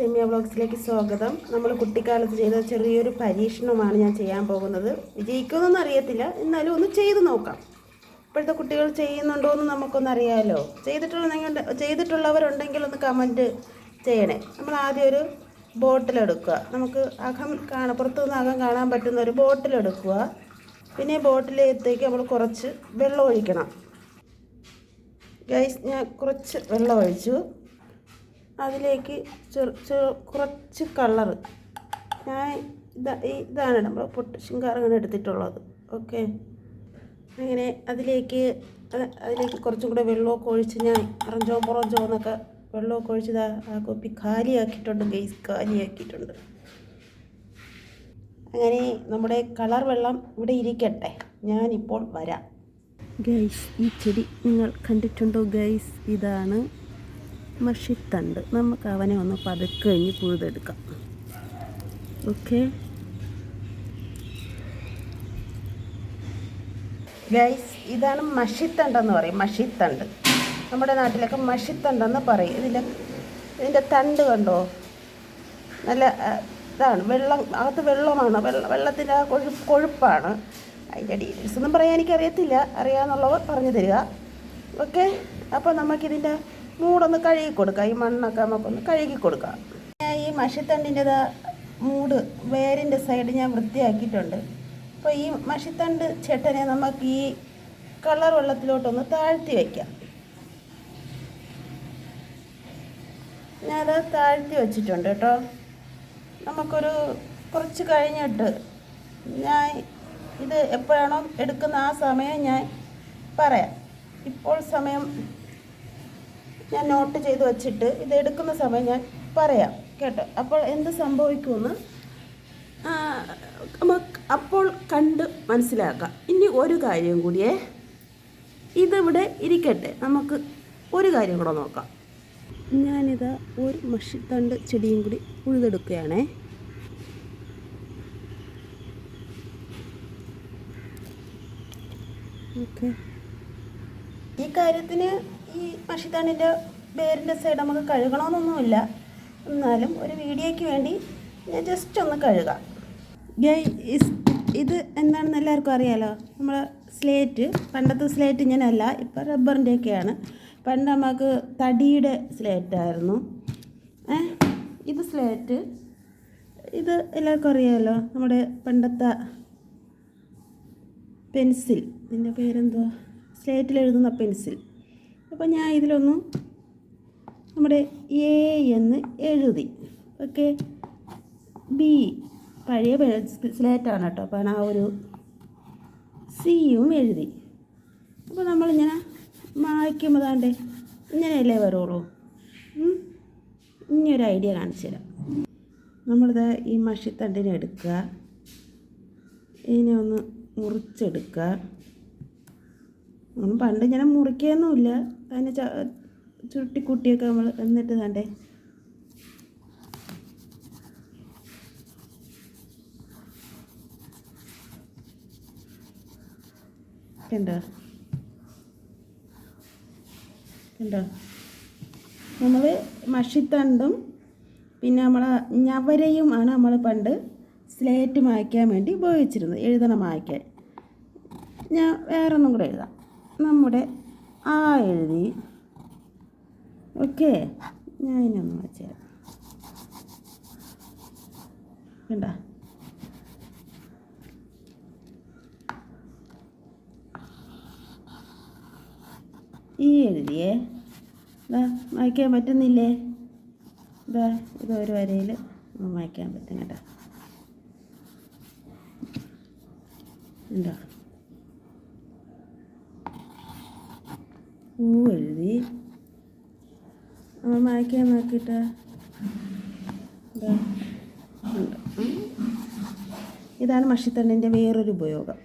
രമ്യ ബ്ലോഗ്സിലേക്ക് സ്വാഗതം. നമ്മൾ കുട്ടിക്കാലത്ത് ചെയ്ത ചെറിയൊരു പരീക്ഷണമാണ് ഞാൻ ചെയ്യാൻ പോകുന്നത്. വിജയിക്കുമെന്നൊന്നും അറിയത്തില്ല. എന്നാലും ഒന്ന് ചെയ്തു നോക്കാം. ഇപ്പോഴത്തെ കുട്ടികൾ ചെയ്യുന്നുണ്ടോ എന്ന് നമുക്കൊന്ന് അറിയാമല്ലോ ചെയ്തിട്ടുള്ള ചെയ്തിട്ടുള്ളവരുണ്ടെങ്കിൽ ഒന്ന് കമന്റ് ചെയ്യണേ. നമ്മൾ ആദ്യം ഒരു ബോട്ടിലെടുക്കുക നമുക്ക് അകം കാണാൻ പുറത്തുനിന്ന് അകം കാണാൻ പറ്റുന്ന ഒരു ബോട്ടിലെടുക്കുക പിന്നെ ബോട്ടിലേക്ക് നമ്മൾ കുറച്ച് വെള്ളം ഒഴിക്കണം. ഗൈസ് ഞാൻ കുറച്ച് വെള്ളം ഒഴിച്ചു. അതിലേക്ക് കുറച്ച് കളറ് ഞാൻ ഇതാ ഇതാണ് നമ്മൾ പൊട്ടിഷൻ കറങ്ങനെ എടുത്തിട്ടുള്ളത്. ഓക്കെ അങ്ങനെ അതിലേക്ക് അതിലേക്ക് കുറച്ചും കൂടെ വെള്ളമൊക്കെ ഒഴിച്ച് ഞാൻ അറഞ്ചോ പുറഞ്ചോ എന്നൊക്കെ വെള്ളമൊക്കെ ഒഴിച്ച് ആ കുപ്പി കാലിയാക്കിയിട്ടുണ്ട് ഗൈസ് കാലിയാക്കിയിട്ടുണ്ട്. അങ്ങനെ നമ്മുടെ കളർ വെള്ളം ഇവിടെ ഇരിക്കട്ടെ. ഞാനിപ്പോൾ വരാം. ഗൈസ് ഈ ചെടി നിങ്ങൾ കണ്ടിട്ടുണ്ടോ ഗൈസ് ഇതാണ് മഷിത്തണ്ട് നമുക്ക് അവനെ ഒന്ന് പതുക്കെ കഴിഞ്ഞ് പുഴുതെടുക്കാം. ഓക്കെ? ഗൈസ് ഇതാണ് മഷിത്തണ്ടെന്ന് പറയും. മഷിത്തണ്ട്. നമ്മുടെ നാട്ടിലൊക്കെ മഷിത്തണ്ടെന്ന് പറയും. ഇതിന്റെ ഇതിന്റെ തണ്ട് കണ്ടോ? നല്ല ഇതാണ്. വെള്ളം അകത്ത് വെള്ളമാണ്. വെള്ളം വെള്ളത്തിന്റെ കൊഴു കൊഴുപ്പാണ് അതിന്റെ ഡീറ്റെയിൽസ് ഒന്നും പറയാൻ എനിക്കറിയത്തില്ല. അറിയാമെന്നുള്ളവർ പറഞ്ഞു തരിക. ഓക്കെ? അപ്പോൾ നമുക്കിതിന്റെ മൂടൊന്ന് കഴുകി കൊടുക്കുക ഈ മണ്ണൊക്കെ നമുക്കൊന്ന് കഴുകി കൊടുക്കാം. ഞാൻ ഈ മഷിത്തണ്ടിന്റെ മൂട് വേരിന്റെ സൈഡ് ഞാൻ വൃത്തിയാക്കിയിട്ടുണ്ട്. അപ്പോൾ ഈ മഷിത്തണ്ട് ചെട്ടനെ നമുക്ക് ഈ കളർ വെള്ളത്തിലോട്ടൊന്ന് താഴ്ത്തി വയ്ക്കാം. ഞാനത് താഴ്ത്തി വച്ചിട്ടുണ്ട് കേട്ടോ. നമുക്കൊരു കുറച്ച് കഴിഞ്ഞിട്ട് ഞാൻ ഇത് എപ്പോഴാണോ എടുക്കുന്ന ആ സമയം ഞാൻ പറയാം. ഇപ്പോൾ സമയം ഞാൻ നോട്ട് ചെയ്ത് വച്ചിട്ട് ഇത് എടുക്കുന്ന സമയം ഞാൻ പറയാം. കേട്ടോ? അപ്പോൾ എന്ത് സംഭവിക്കുമെന്ന്? അപ്പോൾ കണ്ട് മനസ്സിലാക്കാം. ഇനി ഒരു കാര്യം കൂടിയേ. ഇതിവിടെ ഇരിക്കട്ടെ. നമുക്ക് ഒരു കാര്യം കൂടെ നോക്കാം. ഞാനിത് ഒരു മഷിത്തണ്ട് ചെടിയും കൂടി ഉഴുതെടുക്കുകയാണേ. ഈ കാര്യത്തിന് ഈ മഷിത്തണ്ടിന്റെ വേരിന്റെ സൈഡ് നമുക്ക് കഴുകണമെന്നൊന്നുമില്ല. എന്നാലും ഒരു വീഡിയോയ്ക്ക് വേണ്ടി ഞാൻ ജസ്റ്റ് ഒന്ന് കഴുകാം. ഗൈ ഇത് എന്താണെന്ന് എല്ലാവർക്കും അറിയാലോ? നമ്മൾ സ്ലേറ്റ് പണ്ടത്തെ സ്ലേറ്റ് ഇങ്ങനെയല്ല ഇപ്പം റബ്ബറിന്റെയൊക്കെയാണ്. പണ്ട് നമുക്ക് തടിയുടെ സ്ലേറ്റായിരുന്നു ഏ? ഇത് സ്ലേറ്റ് ഇത് എല്ലാവർക്കും അറിയാമല്ലോ നമ്മുടെ പണ്ടത്തെ പെൻസിൽ ഇതിന്റെ പേരെന്തുവാ? സ്ലേറ്റിൽ എഴുതുന്ന പെൻസിൽ അപ്പോൾ ഞാൻ ഇതിലൊന്നും നമ്മുടെ എ എന്ന് എഴുതി. ഓക്കെ ബി പഴയ സ്ലേറ്റാണ് കേട്ടോ. അപ്പോൾ ആ ഒരു സിയും എഴുതി. അപ്പോൾ നമ്മളിങ്ങനെ മായ്ക്കുമ്പോൾ താണ്ടേ ഇങ്ങനെയല്ലേ വരുള്ളൂ? ഇനിയൊരു ഐഡിയ കാണിച്ചു തരാം. നമ്മളിത് ഈ മഷിത്തണ്ടിനെ എടുക്കുക. ഇതിനെ ഒന്ന് മുറിച്ചെടുക്കുക. ഒന്നും പണ്ട് ഇങ്ങനെ മുറിക്കുകയൊന്നുമില്ല അതിനെ ച ചുരുട്ടിക്കുട്ടിയൊക്കെ നമ്മൾ എന്നിട്ട് തണ്ടേ കണ്ടോ? കണ്ടോ? നമ്മൾ മഷിത്തണ്ടും പിന്നെ നമ്മൾ ഞവരയും ആണ് നമ്മൾ പണ്ട് സ്ലേറ്റ് മായ്ക്കാൻ വേണ്ടി ഉപയോഗിച്ചിരുന്നത്. എഴുതണം മായ്ക്കാൻ. ഞാൻ വേറൊന്നും കൂടെ എഴുതാം. നമ്മുടെ ആ എഴുതി. ഓക്കെ. ഞാൻ ഇതിനൊന്ന് വെച്ചുതരാം കണ്ടോ? ഈ എഴുതിയേ. ഇതാ മായ്ക്കാൻ പറ്റുന്നില്ലേ? ഇതാ ഇത് ഒരു വരയിൽ മായ്ക്കാൻ പറ്റും കേട്ടോ. ഉണ്ടോ ഊ എഴുതി. നമ്മൾ മായ്ക്കാൻ നോക്കിയിട്ട്. ഇതാ ഇതാണ് മഷിത്തണ്ടിന്റെ വേറൊരു ഉപയോഗം.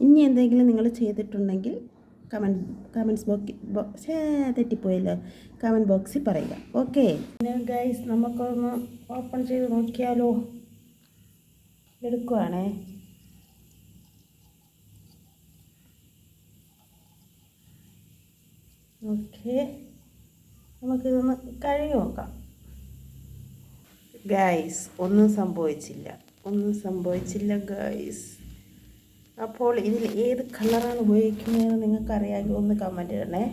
ഇനി എന്തെങ്കിലും നിങ്ങൾ ചെയ്തിട്ടുണ്ടെങ്കിൽ കമന്റ് കമന്റ്സ് ബോക്സ് തെറ്റിപ്പോയല്ലോ. കമന്റ് ബോക്സിൽ പറയുക. ഓക്കെ. ഗൈസ് നമുക്കൊന്ന് ഓപ്പൺ ചെയ്ത് നോക്കിയാലോ? എടുക്കുവാണേ. ഓക്കെ. നമുക്കിതൊന്ന് കഴുകി നോക്കാം. ഗൈസ് ഒന്നും സംഭവിച്ചില്ല. ഒന്നും സംഭവിച്ചില്ല ഗൈസ് അപ്പോൾ ഇതിൽ ഏത് കളറാണ് ഉപയോഗിക്കുന്നതെന്ന് നിങ്ങൾക്കറിയാമെങ്കിൽ ഒന്ന് കമന്റ് ഇടണേ.